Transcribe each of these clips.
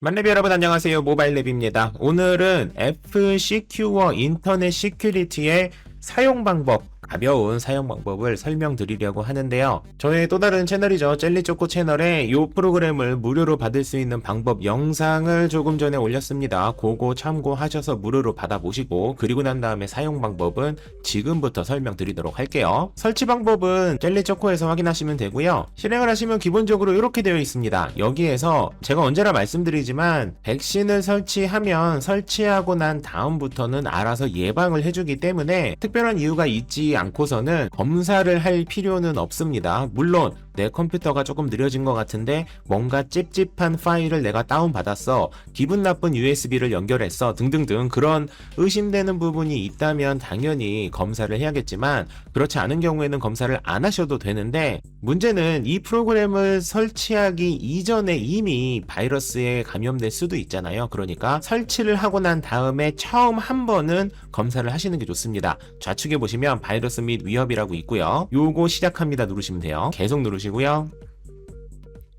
만렙 여러분 안녕하세요. 모바일랩입니다. 오늘은 F-Secure 인터넷 시큐리티의 사용 방법 가벼운 사용 방법을 설명드리려고 하는데요. 저의 또 다른 채널이죠. 젤리초코 채널에 이 프로그램을 무료로 받을 수 있는 방법 영상을 조금 전에 올렸습니다. 그거 참고하셔서 무료로 받아보시고 그리고 난 다음에 사용 방법은 지금부터 설명드리도록 할게요. 설치 방법은 젤리초코에서 확인하시면 되고요. 실행을 하시면 기본적으로 이렇게 되어 있습니다. 여기에서 제가 언제나 말씀드리지만 백신을 설치하면 설치하고 난 다음부터는 알아서 예방을 해주기 때문에 특별한 이유가 있지 않고서는 검사를 할 필요는 없습니다. 물론 내 컴퓨터가 조금 느려진 것 같은데 뭔가 찝찝한 파일을 내가 다운받았어. 기분 나쁜 USB를 연결했어. 등등등 그런 의심되는 부분이 있다면 당연히 검사를 해야겠지만 그렇지 않은 경우에는 검사를 안 하셔도 되는데 문제는 이 프로그램을 설치하기 이전에 이미 바이러스에 감염될 수도 있잖아요. 그러니까 설치를 하고 난 다음에 처음 한 번은 검사를 하시는 게 좋습니다. 좌측에 보시면 바이러스 및 위협이라고 있고요. 요거 시작합니다 누르시면 돼요. 계속 누르시 고요.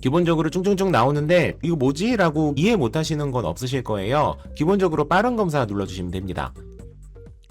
기본적으로 쭉쭉쭉 나오는데 이거 뭐지? 라고 이해 못 하시는 건 없으실 거예요. 기본적으로 빠른 검사 눌러주시면 됩니다.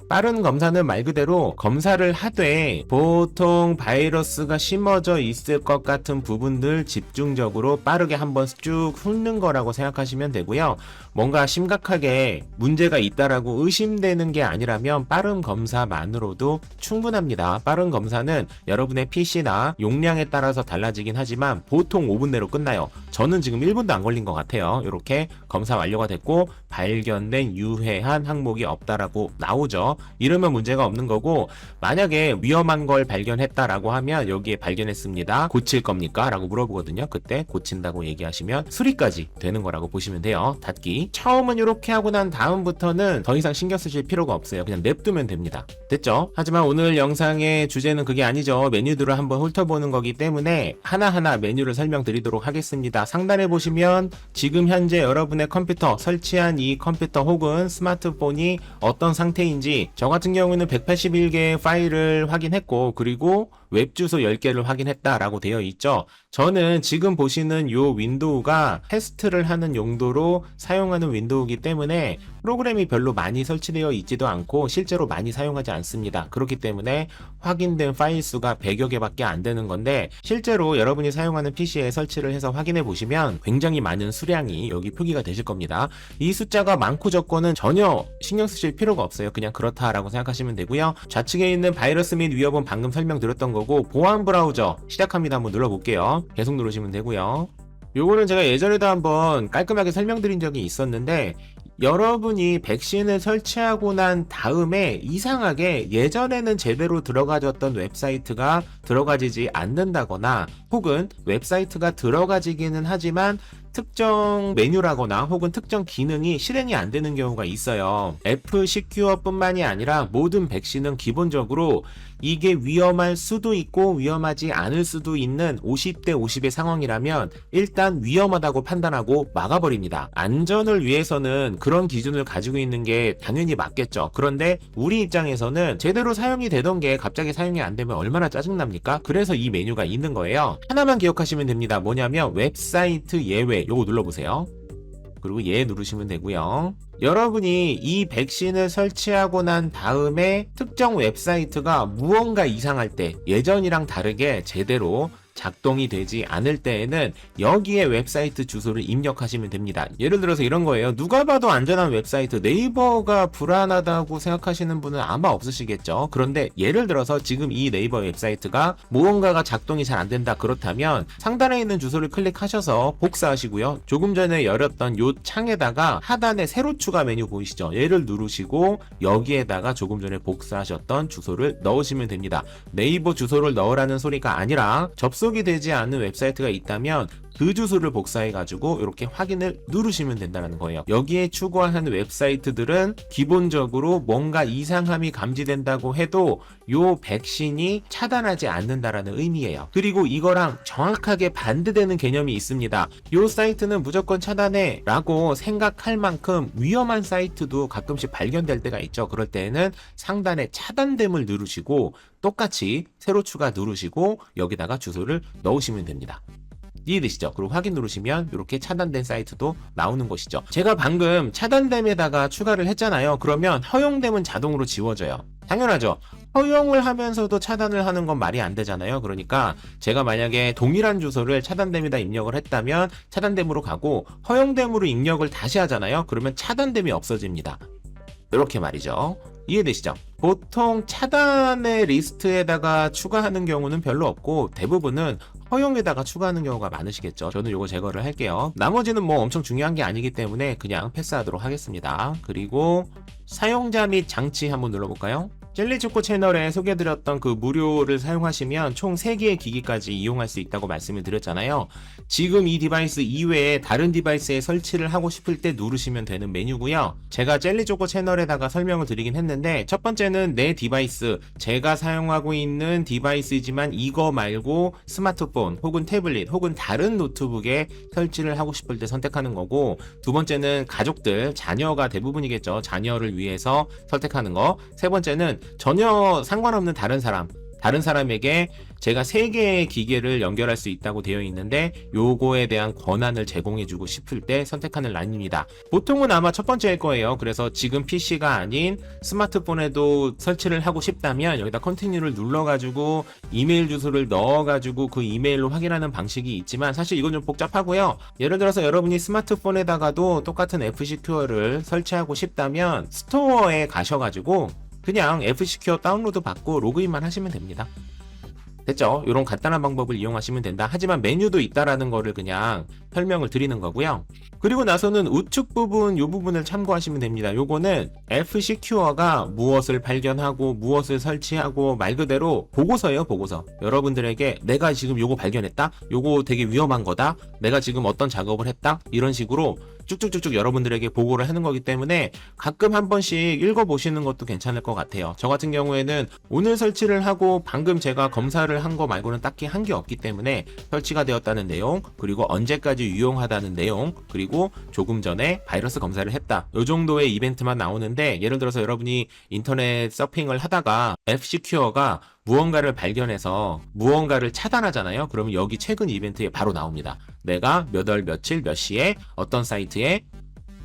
빠른 검사는 말 그대로 검사를 하되 보통 바이러스가 심어져 있을 것 같은 부분들 집중적으로 빠르게 한번 쭉 훑는 거라고 생각하시면 되고요. 뭔가 심각하게 문제가 있다라고 의심되는 게 아니라면 빠른 검사만으로도 충분합니다. 빠른 검사는 여러분의 PC나 용량에 따라서 달라지긴 하지만 보통 5분 내로 끝나요. 저는 지금 1분도 안 걸린 것 같아요. 이렇게 검사 완료가 됐고 발견된 유해한 항목이 없다라고 나오죠. 이러면 문제가 없는 거고 만약에 위험한 걸 발견했다라고 하면 여기에 발견했습니다. 고칠 겁니까? 라고 물어보거든요. 그때 고친다고 얘기하시면 수리까지 되는 거라고 보시면 돼요. 닫기. 처음은 이렇게 하고 난 다음부터는 더 이상 신경 쓰실 필요가 없어요. 그냥 냅두면 됩니다. 됐죠? 하지만 오늘 영상의 주제는 그게 아니죠. 메뉴들을 한번 훑어보는 거기 때문에 하나하나 메뉴를 설명드리도록 하겠습니다. 상단에 보시면 지금 현재 여러분의 컴퓨터 설치한 이 컴퓨터 혹은 스마트폰이 어떤 상태인지 저 같은 경우는 181개의 파일을 확인했고 그리고 웹 주소 10개를 확인했다라고 되어 있죠. 저는 지금 보시는 요 윈도우가 테스트를 하는 용도로 사용하는 윈도우이기 때문에 프로그램이 별로 많이 설치되어 있지도 않고 실제로 많이 사용하지 않습니다. 그렇기 때문에 확인된 파일 수가 100여 개밖에 안 되는 건데 실제로 여러분이 사용하는 PC에 설치를 해서 확인해 보시면 굉장히 많은 수량이 여기 표기가 되실 겁니다. 이 숫자가 많고 적고는 전혀 신경 쓰실 필요가 없어요. 그냥 그렇다라고 생각하시면 되고요. 좌측에 있는 바이러스 및 위협은 방금 설명드렸던 거고 보안 브라우저 시작합니다. 한번 눌러볼게요. 계속 누르시면 되고요. 요거는 제가 예전에도 한번 깔끔하게 설명드린 적이 있었는데 여러분이 백신을 설치하고 난 다음에 이상하게 예전에는 제대로 들어가졌던 웹사이트가 들어가지지 않는다거나 혹은 웹사이트가 들어가지기는 하지만 특정 메뉴라거나 혹은 특정 기능이 실행이 안 되는 경우가 있어요. F 시큐어뿐만이 아니라 모든 백신은 기본적으로 이게 위험할 수도 있고 위험하지 않을 수도 있는 50대 50의 상황이라면 일단 위험하다고 판단하고 막아버립니다. 안전을 위해서는 그런 기준을 가지고 있는 게 당연히 맞겠죠. 그런데 우리 입장에서는 제대로 사용이 되던 게 갑자기 사용이 안 되면 얼마나 짜증납니까? 그래서 이 메뉴가 있는 거예요. 하나만 기억하시면 됩니다. 뭐냐면 웹사이트 예외 요거 눌러보세요. 그리고 예 누르시면 되고요. 여러분이 이 백신을 설치하고 난 다음에 특정 웹사이트가 무언가 이상할 때 예전이랑 다르게 제대로 작동이 되지 않을 때에는 여기에 웹사이트 주소를 입력하시면 됩니다. 예를 들어서 이런 거예요. 누가 봐도 안전한 웹사이트 네이버가 불안하다고 생각하시는 분은 아마 없으시겠죠. 그런데 예를 들어서 지금 이 네이버 웹사이트가 무언가가 작동이 잘 안 된다 그렇다면 상단에 있는 주소를 클릭하셔서 복사하시고요. 조금 전에 열었던 요 창에다가 하단에 새로 추가 메뉴 보이시죠? 얘를 누르시고 여기에다가 조금 전에 복사하셨던 주소를 넣으시면 됩니다. 네이버 주소를 넣으라는 소리가 아니라 접속 이 되지 않은 웹사이트가 있다면 그 주소를 복사해 가지고 이렇게 확인을 누르시면 된다는 거예요. 여기에 추구하는 웹사이트들은 기본적으로 뭔가 이상함이 감지된다고 해도 요 백신이 차단하지 않는다라는 의미예요. 그리고 이거랑 정확하게 반대되는 개념이 있습니다. 요 사이트는 무조건 차단해 라고 생각할 만큼 위험한 사이트도 가끔씩 발견될 때가 있죠. 그럴 때에는 상단에 차단됨을 누르시고 똑같이 새로 추가 누르시고 여기다가 주소를 넣으시면 됩니다. 이해되시죠? 그리고 확인 누르시면 이렇게 차단된 사이트도 나오는 것이죠. 제가 방금 차단됨에다가 추가를 했잖아요. 그러면 허용됨은 자동으로 지워져요. 당연하죠. 허용을 하면서도 차단을 하는 건 말이 안 되잖아요. 그러니까 제가 만약에 동일한 주소를 차단됨에다 입력을 했다면 차단됨으로 가고 허용됨으로 입력을 다시 하잖아요. 그러면 차단됨이 없어집니다. 이렇게 말이죠. 이해되시죠? 보통 차단의 리스트에다가 추가하는 경우는 별로 없고 대부분은 허용에다가 추가하는 경우가 많으시겠죠. 저는 이거 제거를 할게요. 나머지는 뭐 엄청 중요한 게 아니기 때문에 그냥 패스하도록 하겠습니다. 그리고 사용자 및 장치 한번 눌러볼까요? 젤리초코 채널에 소개해드렸던 그 무료를 사용하시면 총 3개의 기기까지 이용할 수 있다고 말씀을 드렸잖아요. 지금 이 디바이스 이외에 다른 디바이스에 설치를 하고 싶을 때 누르시면 되는 메뉴고요. 제가 젤리초코 채널에다가 설명을 드리긴 했는데 첫 번째는 내 디바이스, 제가 사용하고 있는 디바이스지만 이거 말고 스마트폰 혹은 태블릿 혹은 다른 노트북에 설치를 하고 싶을 때 선택하는 거고 두 번째는 가족들, 자녀가 대부분이겠죠. 자녀를 위해서 선택하는 거. 세 번째는 전혀 상관없는 다른 사람, 다른 사람에게 제가 세 개의 기계를 연결할 수 있다고 되어 있는데 요거에 대한 권한을 제공해주고 싶을 때 선택하는 란입니다. 보통은 아마 첫 번째일 거예요. 그래서 지금 PC가 아닌 스마트폰에도 설치를 하고 싶다면 여기다 컨티뉴를 눌러가지고 이메일 주소를 넣어가지고 그 이메일로 확인하는 방식이 있지만 사실 이건 좀 복잡하고요. 예를 들어서 여러분이 스마트폰에다가도 똑같은 FCQ를 설치하고 싶다면 스토어에 가셔가지고 그냥 FCQ 다운로드 받고 로그인만 하시면 됩니다. 됐죠? 이런 간단한 방법을 이용하시면 된다. 하지만 메뉴도 있다라는 거를 그냥 설명을 드리는 거고요. 그리고 나서는 우측 부분 이 부분을 참고하시면 됩니다. 요거는 FCQ어가 무엇을 발견하고 무엇을 설치하고 말 그대로 보고서예요, 보고서. 여러분들에게 내가 지금 요거 발견했다. 요거 되게 위험한 거다. 내가 지금 어떤 작업을 했다. 이런 식으로 쭉쭉쭉쭉 여러분들에게 보고를 하는 거기 때문에 가끔 한 번씩 읽어보시는 것도 괜찮을 것 같아요. 저 같은 경우에는 오늘 설치를 하고 방금 제가 검사를 한 거 말고는 딱히 한 게 없기 때문에 설치가 되었다는 내용, 그리고 언제까지 유용하다는 내용, 그리고 조금 전에 바이러스 검사를 했다. 요 정도의 이벤트만 나오는데 예를 들어서 여러분이 인터넷 서핑을 하다가 FCQ어가 무언가를 발견해서 무언가를 차단하잖아요. 그러면 여기 최근 이벤트에 바로 나옵니다. 내가 몇 월 며칠 몇 시에 어떤 사이트에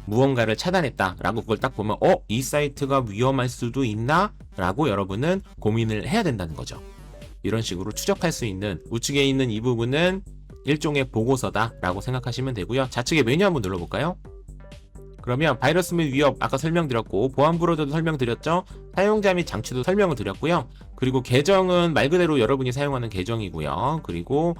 무언가를 차단했다 라고 그걸 딱 보면 어? 이 사이트가 위험할 수도 있나? 라고 여러분은 고민을 해야 된다는 거죠. 이런 식으로 추적할 수 있는 우측에 있는 이 부분은 일종의 보고서다 라고 생각하시면 되고요. 좌측에 메뉴 한번 눌러볼까요? 그러면 바이러스 및 위협 아까 설명드렸고 보안 브로저도 설명드렸죠. 사용자 및 장치도 설명을 드렸고요. 그리고 계정은 말 그대로 여러분이 사용하는 계정이고요. 그리고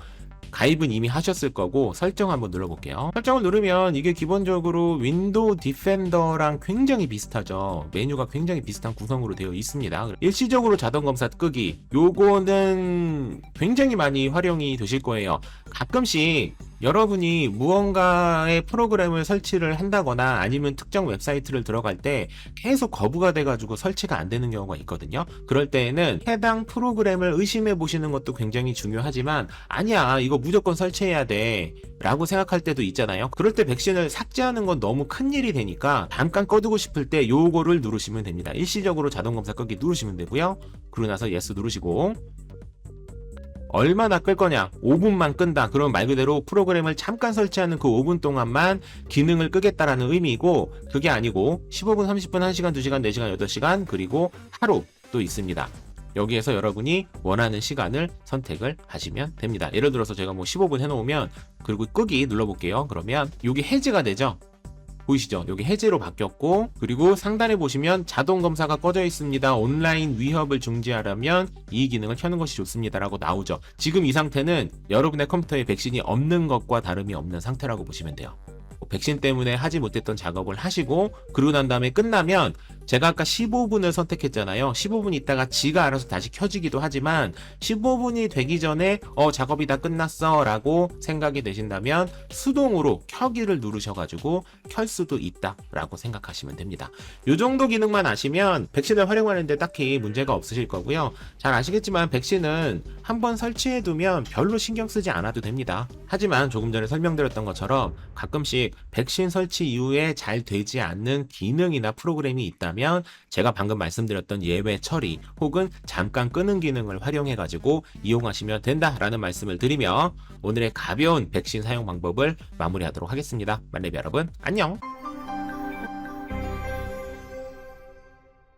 가입은 이미 하셨을 거고 설정 한번 눌러볼게요. 설정을 누르면 이게 기본적으로 윈도우 디펜더랑 굉장히 비슷하죠. 메뉴가 굉장히 비슷한 구성으로 되어 있습니다. 일시적으로 자동 검사 끄기 요거는 굉장히 많이 활용이 되실 거예요. 가끔씩 여러분이 무언가의 프로그램을 설치를 한다거나 아니면 특정 웹사이트를 들어갈 때 계속 거부가 돼가지고 설치가 안 되는 경우가 있거든요. 그럴 때에는 해당 프로그램을 의심해 보시는 것도 굉장히 중요하지만 아니야 이거 무조건 설치해야 돼 라고 생각할 때도 있잖아요. 그럴 때 백신을 삭제하는 건 너무 큰 일이 되니까 잠깐 꺼두고 싶을 때 요거를 누르시면 됩니다. 일시적으로 자동 검사 끄기 누르시면 되고요. 그러고 나서 예스 누르시고 얼마나 끌 거냐? 5분만 끈다. 그럼 말 그대로 프로그램을 잠깐 설치하는 그 5분 동안만 기능을 끄겠다라는 의미고 그게 아니고 15분, 30분, 1시간, 2시간, 4시간, 8시간 그리고 하루 또 있습니다. 여기에서 여러분이 원하는 시간을 선택을 하시면 됩니다. 예를 들어서 제가 뭐 15분 해놓으면 그리고 끄기 눌러볼게요. 그러면 여기 해지가 되죠. 보이시죠? 여기 해제로 바뀌었고 그리고 상단에 보시면 자동 검사가 꺼져 있습니다. 온라인 위협을 중지하려면 이 기능을 켜는 것이 좋습니다라고 나오죠. 지금 이 상태는 여러분의 컴퓨터에 백신이 없는 것과 다름이 없는 상태라고 보시면 돼요. 백신 때문에 하지 못했던 작업을 하시고 그러고 난 다음에 끝나면 제가 아까 15분을 선택했잖아요. 15분 있다가 지가 알아서 다시 켜지기도 하지만 15분이 되기 전에 어 작업이 다 끝났어 라고 생각이 되신다면 수동으로 켜기를 누르셔가지고 켤 수도 있다 라고 생각하시면 됩니다. 요 정도 기능만 아시면 백신을 활용하는데 딱히 문제가 없으실 거고요. 잘 아시겠지만 백신은 한번 설치해 두면 별로 신경 쓰지 않아도 됩니다. 하지만 조금 전에 설명드렸던 것처럼 가끔씩 백신 설치 이후에 잘 되지 않는 기능이나 프로그램이 있다 없으시다면 제가 방금 말씀드렸던 예외 처리 혹은 잠깐 끄는 기능을 활용해 가지고 이용하시면 된다라는 말씀을 드리며 오늘의 가벼운 백신 사용 방법을 마무리하도록 하겠습니다. 만렙 여러분 안녕.